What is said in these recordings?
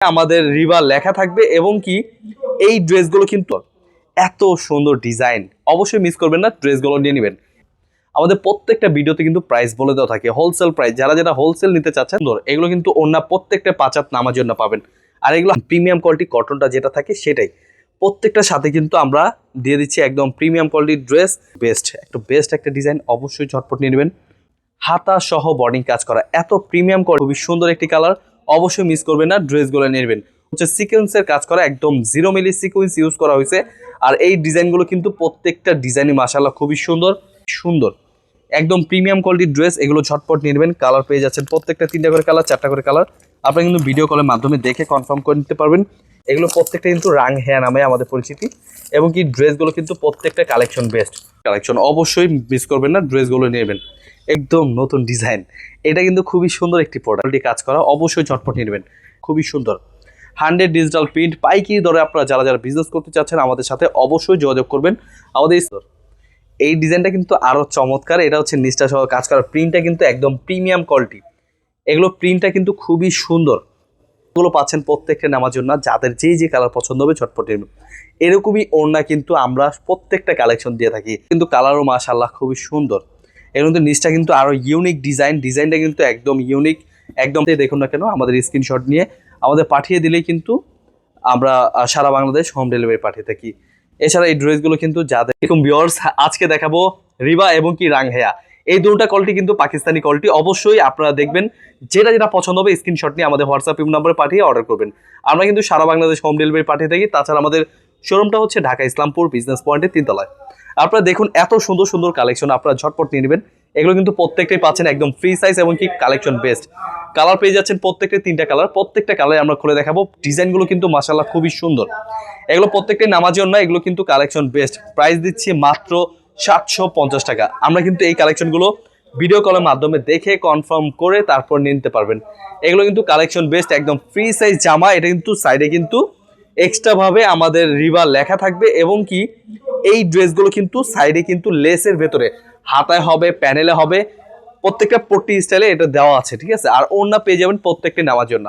আমাদের রিভার লেখা থাকবে এবং কি এই ড্রেসগুলো কিন্তু এত সুন্দর ডিজাইন। অবশ্যই মিস করবেন না, ড্রেসগুলো নিয়ে নেবেন। আমাদের প্রত্যেকটা ভিডিওতে কিন্তু প্রাইস বলে দেওয়া থাকে হোলসেল প্রাইস যারা যারা হোলসেল নিতে চাচ্ছেন, ধর, এগুলো কিন্তু অন্য প্রত্যেকটা পাঁচাত নামার জন্য পাবেন। আর এগুলো প্রিমিয়াম কোয়ালিটি কটনটা যেটা থাকে সেটাই। প্রত্যেকটার সাথে কিন্তু আমরা দিয়ে দিচ্ছি একদম প্রিমিয়াম কোয়ালিটির ড্রেস বেস্ট একটু বেস্ট একটা ডিজাইন অবশ্যই ঝটপট নিয়ে নেবেন। হাতা সহ বর্ডিং কাজ করা। এত প্রিমিয়াম কোয়ালিটি খুবই সুন্দর একটি কালার অবশ্যই মিস করবেন না ড্রেসগুলো নেবেন। হচ্ছে সিকোয়েন্সের কাজ করা একদম জিরো মিলি সিকোয়েন্স ইউজ করা হয়েছে। আর এই ডিজাইনগুলো কিন্তু প্রত্যেকটা ডিজাইনই মাসাল্লাহ খুবই সুন্দর সুন্দর। একদম প্রিমিয়াম কোয়ালিটির ড্রেস এগুলো ঝটপট নেবেন কালার পেয়ে যাচ্ছেন প্রত্যেকটা তিনটা করে কালার চারটা করে কালার আপনারা কিন্তু ভিডিও কলের মাধ্যমে দেখে কনফার্ম করে নিতে পারবেন। এগুলো প্রত্যেকটা কিন্তু রাং হেয়া নামে আমাদের পরিচিতি, এবং কি ড্রেসগুলো কিন্তু প্রত্যেকটা কালেকশন বেস্ট কালেকশন অবশ্যই মিস করবেন না, ড্রেসগুলো নেবেন। একদম নতুন ডিজাইন এটা কিন্তু খুবই সুন্দর একটি প্রোডাক্ট কাজ করা, অবশ্যই ঝটপট নিয়ে নেবেন। খুবই সুন্দর। হান্ড্রেড ডিজিটাল প্রিন্ট পাইকারি দরে আপনারা যারা যারা বিজনেস করতে চাচ্ছেন আমাদের সাথে অবশ্যই যোগাযোগ করবেন। আমাদের এই ডিজাইনটা কিন্তু আরও চমৎকার। এটা হচ্ছে নিষ্ঠা সহ কাজ করা। প্রিন্টটা কিন্তু একদম প্রিমিয়াম কোয়ালিটি এগুলো প্রিন্টটা কিন্তু খুবই সুন্দর। এগুলো পাচ্ছেন প্রত্যেকটা নেওয়ার জন্য, যাদের যেই যে কালার পছন্দ হবে ঝটপট এরকমই ওড়না কিন্তু আমরা প্রত্যেকটা কালেকশন দিয়ে থাকি। কিন্তু কালারও মাশাল্লাহ খুবই সুন্দর। এর মধ্যে নিচটা কিন্তু আরও ইউনিক ডিজাইন ডিজাইনটা কিন্তু একদম ইউনিক একদম দেখুন না কেন, আমাদের স্ক্রিনশট নিয়ে আমাদের পাঠিয়ে দিলেই কিন্তু আমরা সারা বাংলাদেশ হোম ডেলিভারি পাঠিয়ে থাকি। এছাড়া এই ড্রেসগুলো কিন্তু যাদের এরকম বিয়ার্স আজকে দেখাবো রিবা এবং কি রাংহেয়া। এই দুটা কলটি কিন্তু পাকিস্তানি কলটি অবশ্যই আপনারা দেখবেন, যেটা যেটা পছন্দ হবে স্ক্রিনশট নিয়ে আমাদের হোয়াটসঅ্যাপ নাম্বারে পাঠিয়ে অর্ডার করবেন। আমরা কিন্তু সারা বাংলাদেশ হোম ডেলিভারি পাঠিয়ে থাকি। তাছাড়া আমাদের শোরুমটা হচ্ছে ঢাকা ইসলামপুর বিজনেস পয়েন্টের তিনতলায়। আপনারা দেখুন, এত সুন্দর সুন্দর কালেকশন আপনারা ঝটপট নিয়ে নেবেন। এগুলো কিন্তু প্রত্যেকটাই পাচ্ছেন একদম ফ্রি সাইজ এবং কি কালেকশন বেস্ট কালার পেয়ে যাচ্ছেন প্রত্যেকটা তিনটা কালার প্রত্যেকটা কালার আমরা খুলে দেখাবো। ডিজাইনগুলো কিন্তু মাসাল্লাহ খুবই সুন্দর। এগুলো প্রত্যেকটাই নামাজি না এগুলো কিন্তু কালেকশন বেস্ট প্রাইস দিচ্ছি মাত্র সাতশো পঞ্চাশ টাকা। আমরা কিন্তু এই কালেকশনগুলো ভিডিও কলের মাধ্যমে দেখে কনফার্ম করে তারপর নিতে পারবেন। এগুলো কিন্তু কালেকশন বেস্ট একদম ফ্রি সাইজ জামা। এটা কিন্তু সাইডে কিন্তু এক্সট্রাভাবে আমাদের রিভার লেখা থাকবে এবং কি এই ড্রেসগুলো কিন্তু সাইডে কিন্তু লেসের ভেতরে। হাতায় হবে প্যানেলে হবে, প্রত্যেকটা পট্টি স্টাইলে এটা দেওয়া আছে, ঠিক আছে? আর ওড়না পেয়ে যাবেন প্রত্যেকটা নেওয়ার জন্য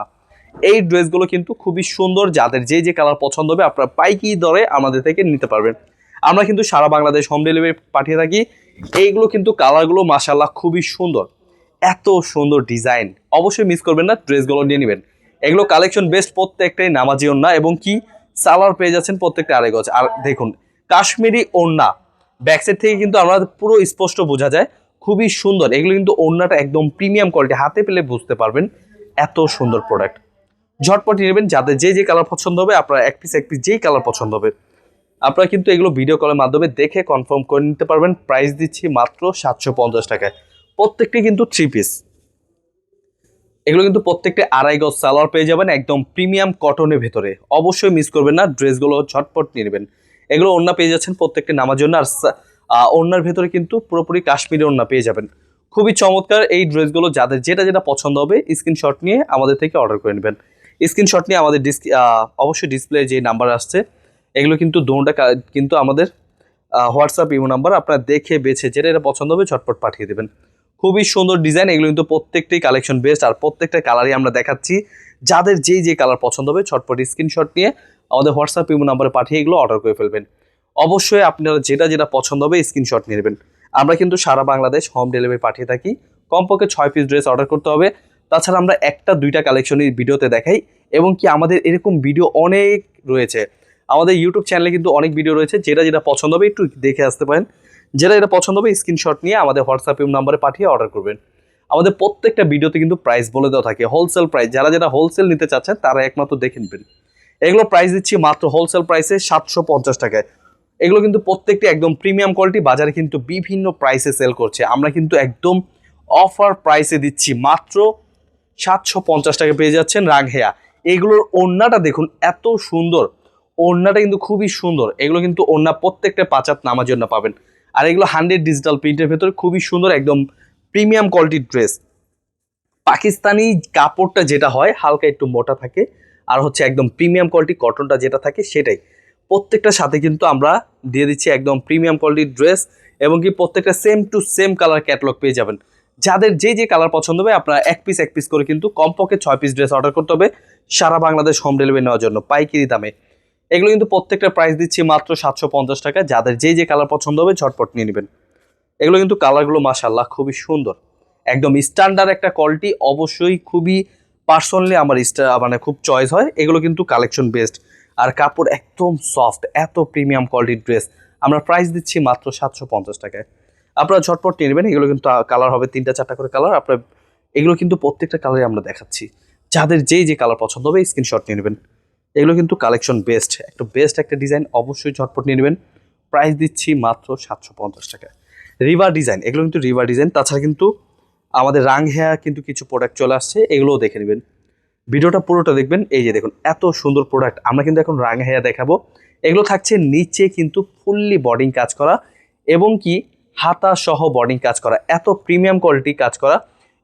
এই ড্রেসগুলো কিন্তু খুবই সুন্দর। যাদের যে যে কালার পছন্দ হবে আপনারা পাইকি দরে আমাদের থেকে নিতে পারবেন। আমরা কিন্তু সারা বাংলাদেশ হোম ডেলিভারি পাঠিয়ে থাকি। এইগুলো কিন্তু কালারগুলো মাসাল্লাহ খুবই সুন্দর। এত সুন্দর ডিজাইন অবশ্যই মিস করবেন না ড্রেসগুলো নিয়ে নেবেন। এগুলো কালেকশন বেস্ট প্রত্যেকটাই নামাজি ওন্না এবং কি সালার পেয়ে যাচ্ছেন প্রত্যেকটা আড়াই গজ। আর দেখুন, কাশ্মীরি ওন্না ব্যাকসাইড থেকে কিন্তু আমরা পুরো স্পষ্ট বোঝা যায়, খুবই সুন্দর। এগুলো কিন্তু ওন্নাটা একদম প্রিমিয়াম কোয়ালিটি হাতে পেলে বুঝতে পারবেন এত সুন্দর প্রোডাক্ট ঝটপট নেবেন, যাদের যে যে কালার পছন্দ হবে, আপনার এক পিস এক পিস যেই কালার পছন্দ হবে। আপনারা কিন্তু এগুলো ভিডিও কলের মাধ্যমে দেখে কনফার্ম করে নিতে পারবেন। প্রাইস দিচ্ছি মাত্র সাতশো পঞ্চাশ টাকায়। প্রত্যেকটি কিন্তু থ্রি পিস এগুলো কিন্তু প্রত্যেকটা আড়াই গজ সালোয়ার পেয়ে যাবেন একদম প্রিমিয়াম কটনের ভেতরে। অবশ্যই মিস করবেন না, ড্রেসগুলো ঝটপট নিয়ে নেবেন। এগুলো ওড়না পেয়ে যাচ্ছেন প্রত্যেকটি নামার জন্য। আর ওড়নার ভেতরে কিন্তু পুরোপুরি কাশ্মীরি ওড়না পেয়ে যাবেন। খুবই চমৎকার এই ড্রেসগুলো। যাদের যেটা যেটা পছন্দ হবে স্ক্রিনশট নিয়ে আমাদের থেকে অর্ডার করে নেবেন। স্ক্রিনশট নিয়ে আমাদের ডিস অবশ্যই ডিসপ্লে যে নাম্বার আসছে এগুলো কিন্তু দুটা কিন্তু আমাদের হোয়াটসঅ্যাপ ইমো নাম্বার আপনারা দেখে বেছে যেটা এটা পছন্দ হবে, ঝটপট পাঠিয়ে দেবেন। খুবই সুন্দর ডিজাইন, এগুলো কিন্তু প্রত্যেকটাই কালেকশন বেস্ট আর প্রত্যেকটা কালারই আমরা দেখাচ্ছি। যাদের যেই যে কালার পছন্দ হবে, ঝটপট স্ক্রিনশট নিয়ে আমাদের হোয়াটসঅ্যাপ ইমো নাম্বারে পাঠিয়ে এগুলো অর্ডার করে ফেলবেন। অবশ্যই আপনারা যেটা যেটা পছন্দ হবে স্ক্রিনশট নিয়ে নেবেন। আমরা কিন্তু সারা বাংলাদেশ হোম ডেলিভারি পাঠিয়ে থাকি। কমপক্ষে ছয় পিস ড্রেস অর্ডার করতে হবে। তাছাড়া আমরা একটা, দুইটা কালেকশনই ভিডিওতে দেখাই এবং কি আমাদের এরকম ভিডিও অনেক রয়েছে। আমাদের ইউটিউব চ্যানেলে কিন্তু অনেক ভিডিও রয়েছে, যেটা যেটা পছন্দ হবে একটু দেখে আসতে পারেন। যেটা যেটা পছন্দ হবে স্ক্রিনশট নিয়ে আমাদের হোয়াটসঅ্যাপ নাম্বারে পাঠিয়ে অর্ডার করবেন। আমাদের প্রত্যেকটা ভিডিওতে কিন্তু প্রাইস বলে দেওয়া থাকে হোলসেল প্রাইস যারা যারা হোলসেল নিতে চাচ্ছেন, তারা একমাত্র দেখে নেবেন। এগুলো প্রাইস দিচ্ছি মাত্র হোলসেল প্রাইসে সাতশো পঞ্চাশ টাকায়। এগুলো কিন্তু প্রত্যেকটি একদম প্রিমিয়াম কোয়ালিটি বাজারে কিন্তু বিভিন্ন প্রাইসে সেল করছে। আমরা কিন্তু একদম অফার প্রাইসে দিচ্ছি মাত্র সাতশো পঞ্চাশ টাকা পেয়ে যাচ্ছেন রাগহেয়া এগুলোর ওড়নাটা দেখুন, এত সুন্দর। ওড়নাটা কিন্তু খুবই সুন্দর। এগুলো কিন্তু ওড়না প্রত্যেকটা পাঁচাত নামার জন্য পাবেন। আর এগুলো হান্ড্রেড ডিজিটাল প্রিন্টের ভেতরে খুবই সুন্দর একদম প্রিমিয়াম কোয়ালিটির ড্রেস পাকিস্তানি কাপড়টা যেটা হয়, হালকা একটু মোটা থাকে, আর হচ্ছে একদম প্রিমিয়াম কোয়ালিটি কটনটা যেটা থাকে, সেটাই। প্রত্যেকটার সাথে কিন্তু আমরা দিয়ে দিচ্ছি একদম প্রিমিয়াম কোয়ালিটির ড্রেস এবং কি প্রত্যেকটা same to same colour catalogue পেয়ে যাবেন। যাদের যে যে কালার পছন্দ হবে, আপনারা এক পিস এক পিস করে কিন্তু কমপক্ষে ছয় পিস ড্রেস অর্ডার করতে হবে। সারা বাংলাদেশ হোম ডেলিভারি নেওয়ার জন্য, পাইকারি দামে। এগুলো কিন্তু প্রত্যেকটা প্রাইস দিচ্ছি মাত্র সাতশো পঞ্চাশ টাকা যাদের যে যে কালার পছন্দ হবে ঝটপট নিয়ে নেবেন। এগুলো কিন্তু কালারগুলো মাসাল্লাহ খুবই সুন্দর। একদম স্ট্যান্ডার্ড একটা কোয়ালিটি অবশ্যই খুবই পার্সোনালি আমার স্টা- মানে খুব চয়েস হয়। এগুলো কিন্তু কালেকশন বেস্ট আর কাপড় একদম সফট এত প্রিমিয়াম কোয়ালিটির ড্রেস আমরা প্রাইস দিচ্ছি মাত্র সাতশো পঞ্চাশ টাকায়। আপনারা ঝটপট নিয়ে নেবেন, এগুলো কিন্তু কালার হবে তিনটা চারটা করে কালার আপনার, এগুলো কিন্তু প্রত্যেকটা কালারে আমরা দেখাচ্ছি। যাদের যেই যে কালার পছন্দ হবে স্ক্রিনশট নিয়ে নেবেন। এগুলো কিন্তু কালেকশন বেস্ট একটা বেস্ট একটা ডিজাইন অবশ্যই ঝটপট নিয়ে নেবেন। প্রাইস দিচ্ছি মাত্র সাতশো পঞ্চাশ টাকা। রিভার ডিজাইন এগুলো কিন্তু রিভার ডিজাইন তাছাড়া কিন্তু আমাদের রাং হেয়ার কিন্তু কিছু প্রোডাক্ট চলে আসছে, এগুলোও দেখে নেবেন। ভিডিওটা পুরোটা দেখবেন। এই যে দেখুন, এত সুন্দর প্রোডাক্ট আমরা কিন্তু এখন রাং হেয়ার দেখাবো। এগুলো থাকছে নিচে কিন্তু ফুললি বডিং কাজ করা এবং কি হাতা সহ বডিং কাজ করা। এত প্রিমিয়াম কোয়ালিটি কাজ করা।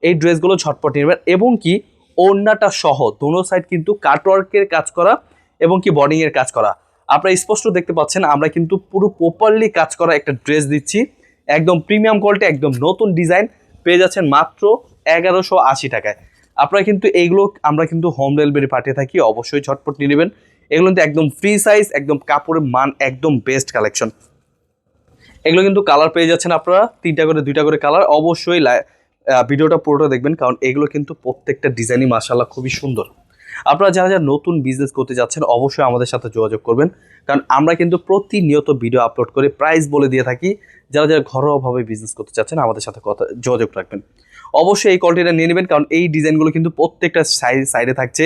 এই ড্রেসগুলো ঝটপট নেবেন এবং কি ওড়নাটা সহ, দোনো সাইড কিন্তু কাটওয়ার্কের কাজ করা এবং কি বডিং এর কাজ করা। আপনারা স্পষ্ট দেখতে পাচ্ছেন, আমরা কিন্তু পুরো প্রপারলি কাজ করা একটা ড্রেস দিচ্ছি। একদম প্রিমিয়াম কোয়ালিটি একদম নতুন ডিজাইন পেয়ে যাচ্ছেন মাত্র এগারোশো আশি টাকায়। আপনারা কিন্তু এইগুলো, আমরা কিন্তু হোম ডেলিভারি পাঠিয়ে থাকি, অবশ্যই ঝটপট নিয়ে নেবেন। এগুলো কিন্তু একদম ফ্রি সাইজ একদম কাপড়ের মান একদম বেস্ট কালেকশন এগুলো কিন্তু কালার পেয়ে যাচ্ছেন আপনারা, তিনটা করে, দুইটা করে কালার অবশ্যই ভিডিওটা পুরোটা দেখবেন, কারণ এগুলো কিন্তু প্রত্যেকটা ডিজাইনই মাসাল্লাহ খুবই সুন্দর। আপনারা যারা যারা নতুন বিজনেস করতে যাচ্ছেন, অবশ্যই আমাদের সাথে যোগাযোগ করবেন, কারণ আমরা কিন্তু প্রতিনিয়ত ভিডিও আপলোড করে প্রাইস বলে দিয়ে থাকি। যারা যারা ঘরোয়াভাবে বিজনেস করতে চাচ্ছেন আমাদের সাথে কথা, যোগাযোগ রাখবেন। অবশ্যই এই কোয়ালিটিটা নিয়ে নেবেন, কারণ এই ডিজাইনগুলো কিন্তু প্রত্যেকটা সাইড সাইডে থাকছে।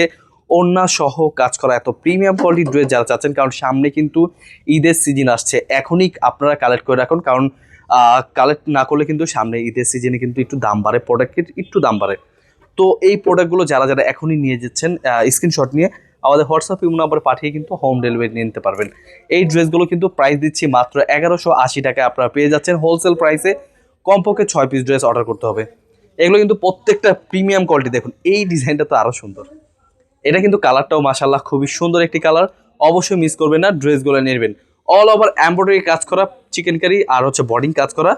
ওড়না সহ কাজ করা এত প্রিমিয়াম কোয়ালিটির ড্রেস যারা চাচ্ছেন, কারণ সামনে কিন্তু ঈদের সিজন আসছে। এখনই আপনারা কালেক্ট করে রাখুন, কারণ কালেক্ট না করলে কিন্তু সামনে ঈদের সিজনে কিন্তু একটু দাম বাড়ে প্রোডাক্টের একটু দাম বাড়ে। তো এই প্রোডাক্টগুলো যারা যারা এখনই নিয়ে যাচ্ছেন স্ক্রিনশট নিয়ে আমাদের হোয়াটসঅ্যাপ ইমো নাম্বার পাঠিয়ে কিন্তু হোম ডেলিভারি নিয়ে নিতে পারবেন। এই ড্রেসগুলো কিন্তু প্রাইস দিচ্ছি মাত্র এগারোশো আশি টাকায় আপনারা পেয়ে যাচ্ছেন হোলসেল প্রাইসে কমপক্ষে ছয় পিস ড্রেস অর্ডার করতে হবে। এগুলো কিন্তু প্রত্যেকটা প্রিমিয়াম কোয়ালিটি দেখুন, এই ডিজাইনটা তো আরও সুন্দর। এটা কিন্তু কালারটাও মাসাল্লাহ খুবই সুন্দর একটি কালার অবশ্যই মিস করবেন না ড্রেসগুলো নেবেন। অল ওভার এমব্রয়ডারি কাজ করা চিকেন কারি আর হচ্ছে বডিং কাজ করা।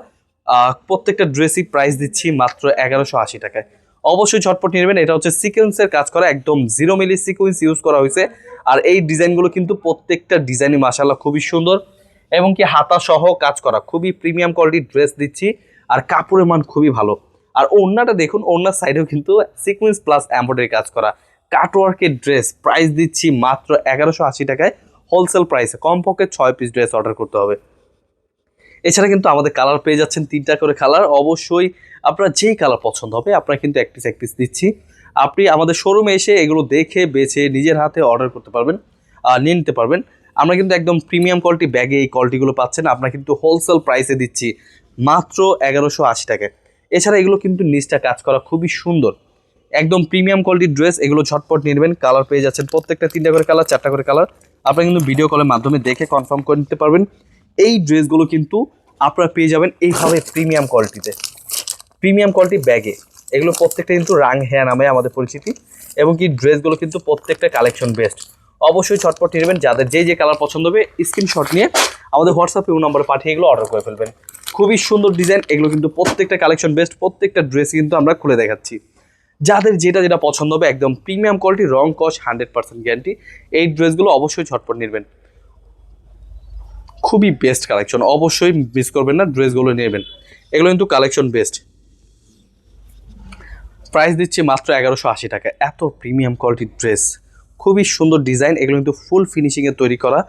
প্রত্যেকটা ড্রেসই প্রাইস দিচ্ছি মাত্র এগারোশো আশি টাকায়। অবশ্যই ঝটপট নিয়ে নেবেন। এটা হচ্ছে সিকোয়েন্সের কাজ করা, একদম জিরো মিলি সিকোয়েন্স ইউজ করা হয়েছে। আর এই ডিজাইনগুলো কিন্তু প্রত্যেকটা ডিজাইনই মাসাল্লাহ খুবই সুন্দর। এবং কি হাতা সহ কাজ করা, খুবই প্রিমিয়াম কোয়ালিটির ড্রেস দিচ্ছি। আর কাপড়ের মান খুবই ভালো। আর ওড়নাটা দেখুন, ওড়নার সাইডেও কিন্তু সিকোয়েন্স প্লাস এমব্রয়ডারি কাজ করা। কাটওয়ার্কের ড্রেস প্রাইস দিচ্ছি মাত্র এগারোশো আশি টাকায়। হোলসেল প্রাইসে কমপক্ষে ছয় পিস ড্রেস অর্ডার করতে হবে। এছাড়া কিন্তু আমাদের কালার পেয়ে যাচ্ছেন তিনটা করে কালার অবশ্যই আপনার যেই কালার পছন্দ হবে, আপনারা কিন্তু এক পিস এক পিস দিচ্ছি। আপনি আমাদের শোরুমে এসে এগুলো দেখে, বেছে, নিজের হাতে অর্ডার করতে পারবেন আর নিয়ে নিতে পারবেন। আমরা কিন্তু একদম প্রিমিয়াম কোয়ালিটি ব্যাগে এই কোয়ালিটিগুলো পাচ্ছেন। আমরা কিন্তু হোলসেল প্রাইসে দিচ্ছি মাত্র এগারোশো আশি টাকায়। এছাড়া এগুলো কিন্তু নিচটা কাজ করা খুবই সুন্দর। একদম প্রিমিয়াম কোয়ালিটির ড্রেস এগুলো ঝটপট নিয়ে নেবেন। কালার পেয়ে যাচ্ছেন প্রত্যেকটা তিনটা করে কালার চারটা করে কালার আপনারা কিন্তু ভিডিও কলের মাধ্যমে দেখে কনফার্ম করে নিতে পারবেন। এই ড্রেসগুলো কিন্তু আপনারা পেয়ে যাবেন এইভাবে প্রিমিয়াম কোয়ালিটিতে প্রিমিয়াম কোয়ালিটি ব্যাগে এগুলো প্রত্যেকটা কিন্তু রাং হেয়া নামে আমাদের পরিচিতি এবং কি ড্রেসগুলো কিন্তু প্রত্যেকটা কালেকশন বেস্ট অবশ্যই ছটপট নেবেন, যাদের যে যে কালার পছন্দ হবে স্ক্রিনশট নিয়ে আমাদের হোয়াটসঅ্যাপ হোয়াটসঅ্যাপে নম্বরে পাঠিয়ে এগুলো অর্ডার করে ফেলবেন। খুবই সুন্দর ডিজাইন এগুলো কিন্তু প্রত্যেকটা কালেকশন বেস্ট প্রত্যেকটা ড্রেস কিন্তু আমরা খুলে দেখাচ্ছি। যাদের যেটা যেটা পছন্দ হবে, একদম প্রিমিয়াম কোয়ালিটি রং কস হান্ড্রেড পার্সেন্ট গ্যারান্টি এই ড্রেসগুলো অবশ্যই ছটপট নেবেন। খুবই বেস্ট কালেকশন অবশ্যই মিস করবেন না ড্রেসগুলো নেবেন। এগুলো কিন্তু কালেকশন বেস্ট প্রাইস দিচ্ছি মাত্র এগারোশো আশি টাকা। এত প্রিমিয়াম কোয়ালিটির ড্রেস খুবই সুন্দর ডিজাইন এগুলো কিন্তু ফুল ফিনিশিংয়ে তৈরি করা।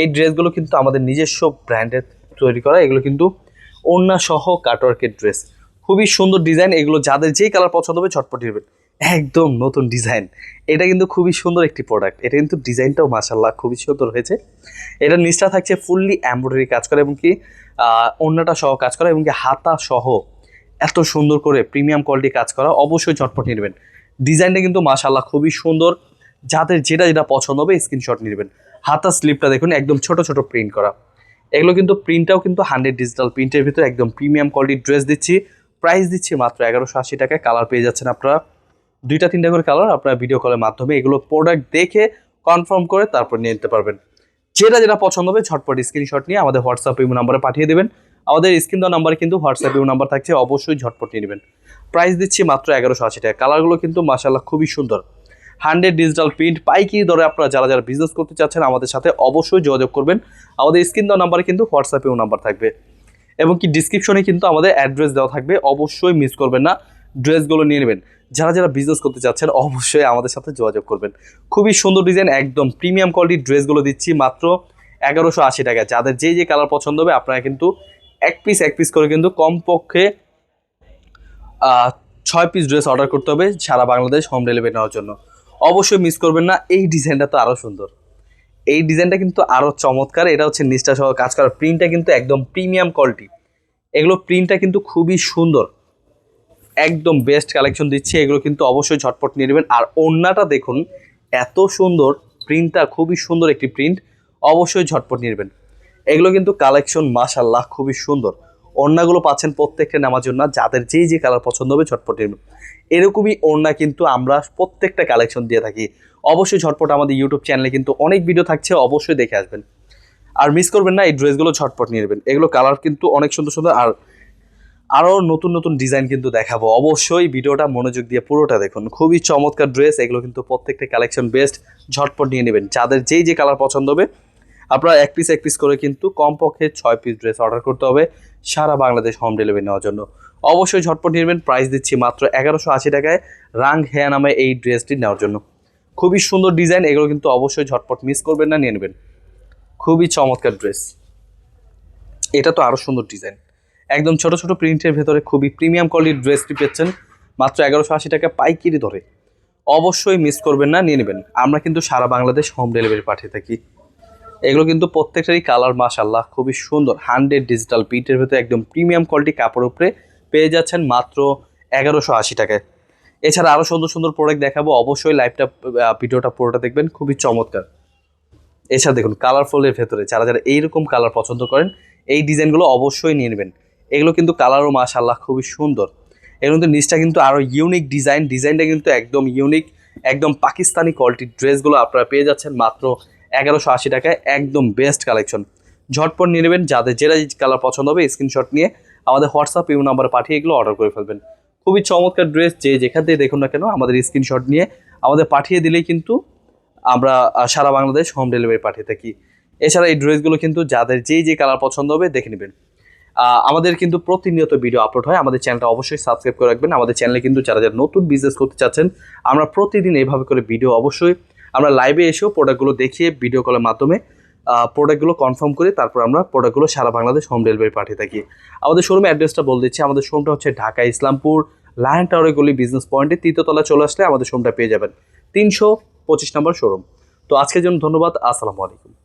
এই ড্রেসগুলো কিন্তু আমাদের নিজস্ব ব্র্যান্ডের তৈরি করা। এগুলো কিন্তু ওড়না সহ কাটওয়ার্কের ড্রেস খুবই সুন্দর ডিজাইন এগুলো যাদের যেই কালার পছন্দ হবে ছটপট নেবেন। একদম নতুন ডিজাইন। এটা কিন্তু খুবই সুন্দর একটি প্রোডাক্ট এটা কিন্তু ডিজাইনটাও মাসাল্লাহ খুবই সুন্দর হয়েছে। এটা নিচটা থাকছে ফুললি এমব্রয়ডারি কাজ করা এবং কি ওড়নাটা সহ কাজ করা এবং কি হাতা সহ এত সুন্দর করে প্রিমিয়াম কোয়ালিটি কাজ করা। অবশ্যই ঝটপট নেবেন। ডিজাইনটা কিন্তু মাশাল্লাহ খুবই সুন্দর। যাদের যেটা যেটা পছন্দ হবে স্ক্রিনশট নেবেন। হাতা স্লিপটা দেখুন, একদম ছোট ছোট প্রিন্ট করা। এগুলো কিন্তু প্রিন্টটাও কিন্তু হান্ড্রেড ডিজিটাল প্রিন্টের ভিতরে একদম প্রিমিয়াম কোয়ালিটির ড্রেস দিচ্ছি। প্রাইস দিচ্ছি মাত্র এগারোশো আশি টাকায়। কালার পেয়ে যাচ্ছেন আপনারা। দুইটা, তিনটা করে কালার আপনারা ভিডিও কলের মাধ্যমে এগুলো প্রোডাক্ট দেখে কনফার্ম করে তারপর নিয়ে নিতে পারবেন। যেটা যেটা পছন্দ হবে ঝটপট স্ক্রিনশট নিয়ে আমাদের হোয়াটসঅ্যাপ ইমো নাম্বারে পাঠিয়ে দেবেন। আমাদের স্ক্রিন দেওয়া নাম্বার কিন্তু হোয়াটসঅ্যাপ ইউ নাম্বার থাকছে, অবশ্যই ঝটপট নিয়ে নেবেন। প্রাইস দিচ্ছি মাত্র এগারোশো আশি টাকা। কালারগুলো কিন্তু মাসাল্লাহ খুবই সুন্দর। হান্ড্রেড ডিজিটাল প্রিন্ট পাইকারি দরে আপনারা যারা যারা বিজনেস করতে চাচ্ছেন আমাদের সাথে অবশ্যই যোগাযোগ করবেন। আমাদের স্ক্রিন দেওয়া নাম্বারে কিন্তু হোয়াটসঅ্যাপ ইউ নাম্বার থাকবে। এবং কি ডিসক্রিপশনে কিন্তু আমাদের অ্যাড্রেস দেওয়া থাকবে। অবশ্যই মিস করবেন না। ড্রেসগুলো নিয়ে নেবেন। যারা যারা বিজনেস করতে চাচ্ছেন, অবশ্যই আমাদের সাথে যোগাযোগ করবেন। খুবই সুন্দর ডিজাইন একদম প্রিমিয়াম কোয়ালিটির ড্রেসগুলো দিচ্ছি মাত্র এগারোশো আশি টাকা যাদের যে যে কালার পছন্দ হবে, আপনারা কিন্তু এক পিস এক পিস করে কিন্তু কমপক্ষে ছয় পিস ড্রেস অর্ডার করতে হবে সারা বাংলাদেশ হোম ডেলিভারি নেওয়ার জন্য। অবশ্যই মিস করবেন না, এই ডিজাইনটা তো আরও সুন্দর। এই ডিজাইনটা কিন্তু আরও চমৎকার, এটা হচ্ছে নিষ্ঠা সহ কাজ করার প্রিন্টটা কিন্তু একদম প্রিমিয়াম কোয়ালিটি এগুলো প্রিন্টটা কিন্তু খুবই সুন্দর। একদম বেস্ট কালেকশন দিচ্ছি। এগুলো কিন্তু অবশ্যই ঝটপট নিয়ে নেবেন। আর ওড়নাটা দেখুন, এত সুন্দর। প্রিন্টটা খুবই সুন্দর একটি প্রিন্ট অবশ্যই ঝটপট নিয়ে নেবেন। এগুলো কিন্তু কালেকশন মাশাল্লাহ খুবই সুন্দর। ওড়নাগুলো পাচ্ছেন প্রত্যেকটা নেওয়ার জন্য। যাদের যেই যে কালার পছন্দ হবে ঝটপট নেবেন। এরকমই ওড়না কিন্তু আমরা প্রত্যেকটা কালেকশন দিয়ে থাকি। অবশ্যই ঝটপট আমাদের ইউটিউব চ্যানেলে কিন্তু অনেক ভিডিও থাকছে, অবশ্যই দেখে আসবেন। আর মিস করবেন না, এই ড্রেসগুলো ঝটপট নিয়ে নেবেন। এগুলো কালার কিন্তু অনেক সুন্দর সুন্দর। আর আরও নতুন নতুন ডিজাইন কিন্তু দেখাবো। অবশ্যই ভিডিওটা মনোযোগ দিয়ে পুরোটা দেখুন। খুবই চমৎকার ড্রেস এগুলো কিন্তু প্রত্যেকটা কালেকশন বেস্ট ঝটপট নিয়ে নেবেন। যাদের যেই যে কালার পছন্দ হবে, আপনারা এক পিস এক পিস করে কিন্তু কমপক্ষে ছয় পিস ড্রেস অর্ডার করতে হবে সারা বাংলাদেশ হোম ডেলিভারি নেওয়ার জন্য। অবশ্যই ঝটপট নিয়ে নেবেন। প্রাইস দিচ্ছি মাত্র এগারোশো আশি টাকায় রাং হেয়া নামে এই ড্রেসটি নেওয়ার জন্য। খুবই সুন্দর ডিজাইন এগুলো কিন্তু অবশ্যই ঝটপট মিস করবেন না, নিয়ে নেবেন। খুবই চমৎকার ড্রেস এটা তো আরও সুন্দর ডিজাইন একদম ছোট ছোট প্রিন্টের ভেতরে খুবই প্রিমিয়াম কোয়ালিটির ড্রেসটি পেয়েছেন, মাত্র এগারোশো আশি টাকা পাইকিরি ধরে অবশ্যই মিস করবেন না, নিয়ে নেবেন। আমরা কিন্তু সারা বাংলাদেশ হোম ডেলিভারি পাঠিয়ে থাকি। এগুলো কিন্তু প্রত্যেকটারই কালার মাশাল্লাহ খুবই সুন্দর। হান্ড্রেড ডিজিটাল প্রিন্টের ভেতরে একদম প্রিমিয়াম কোয়ালিটি কাপড় উপরে পেয়ে যাচ্ছেন মাত্র এগারোশো আশি টাকায়। এছাড়া আরও সুন্দর সুন্দর প্রোডাক্ট দেখাবো। অবশ্যই লাইভটা ভিডিওটা পুরোটা দেখবেন। খুবই চমৎকার। এছাড়া দেখুন কালারফুলের ভেতরে যারা যারা এইরকম কালার পছন্দ করেন, এই ডিজাইনগুলো অবশ্যই নিয়ে নেবেন। এগুলো কিন্তু কালারও মাশাল্লাহ খুবই সুন্দর। এগুলো কিন্তু নিচটা কিন্তু আরও ইউনিক ডিজাইন ডিজাইনটা কিন্তু একদম ইউনিক একদম পাকিস্তানি কোয়ালিটির ড্রেসগুলো আপনারা পেয়ে যাচ্ছেন মাত্র এগারোশো আশি টাকায়, একদম বেস্ট কালেকশন ঝটপট নিয়ে নেবেন, যাদের যেটা কালার পছন্দ হবে স্ক্রিনশট নিয়ে আমাদের হোয়াটসঅ্যাপ ইউ নাম্বারে পাঠিয়ে এগুলো অর্ডার করে ফেলবেন। খুবই চমৎকার ড্রেস যে যেখান থেকে দেখুন না কেন আমাদের স্ক্রিনশট নিয়ে আমাদের পাঠিয়ে দিলেই কিন্তু আমরা সারা বাংলাদেশ হোম ডেলিভারি পাঠিয়ে থাকি। এছাড়া এই ড্রেসগুলো কিন্তু যাদের যেই যে কালার পছন্দ হবে দেখে নেবেন। আমাদের কিন্তু প্রতিনিয়ত ভিডিও আপলোড হয়। আমাদের চ্যানেলটা অবশ্যই সাবস্ক্রাইব করে রাখবেন। আমাদের চ্যানেলে কিন্তু যারা যারা নতুন বিজনেস করতে চাচ্ছেন, আমরা প্রতিদিন এইভাবে করে ভিডিও অবশ্যই আমরা লাইভে এসেও প্রোডাক্টগুলো দেখিয়ে ভিডিও কলের মাধ্যমে প্রোডাক্টগুলো কনফার্ম করে তারপর আমরা প্রোডাক্টগুলো সারা বাংলাদেশ হোম ডেলিভারি পাঠিয়ে থাকি। আমাদের শোরুমে অ্যাড্রেসটা বলে দিচ্ছি। আমাদের শোরুমটা হচ্ছে ঢাকা ইসলামপুর, লায়ন টাওয়ারের গলি বিজনেস পয়েন্টে তৃতীয়তলা চলে আসলে আমাদের শোরুমটা পেয়ে যাবেন। তিনশো পঁচিশ নম্বর শোরুম তো আজকের জন্য ধন্যবাদ। আসসালামু আলাইকুম।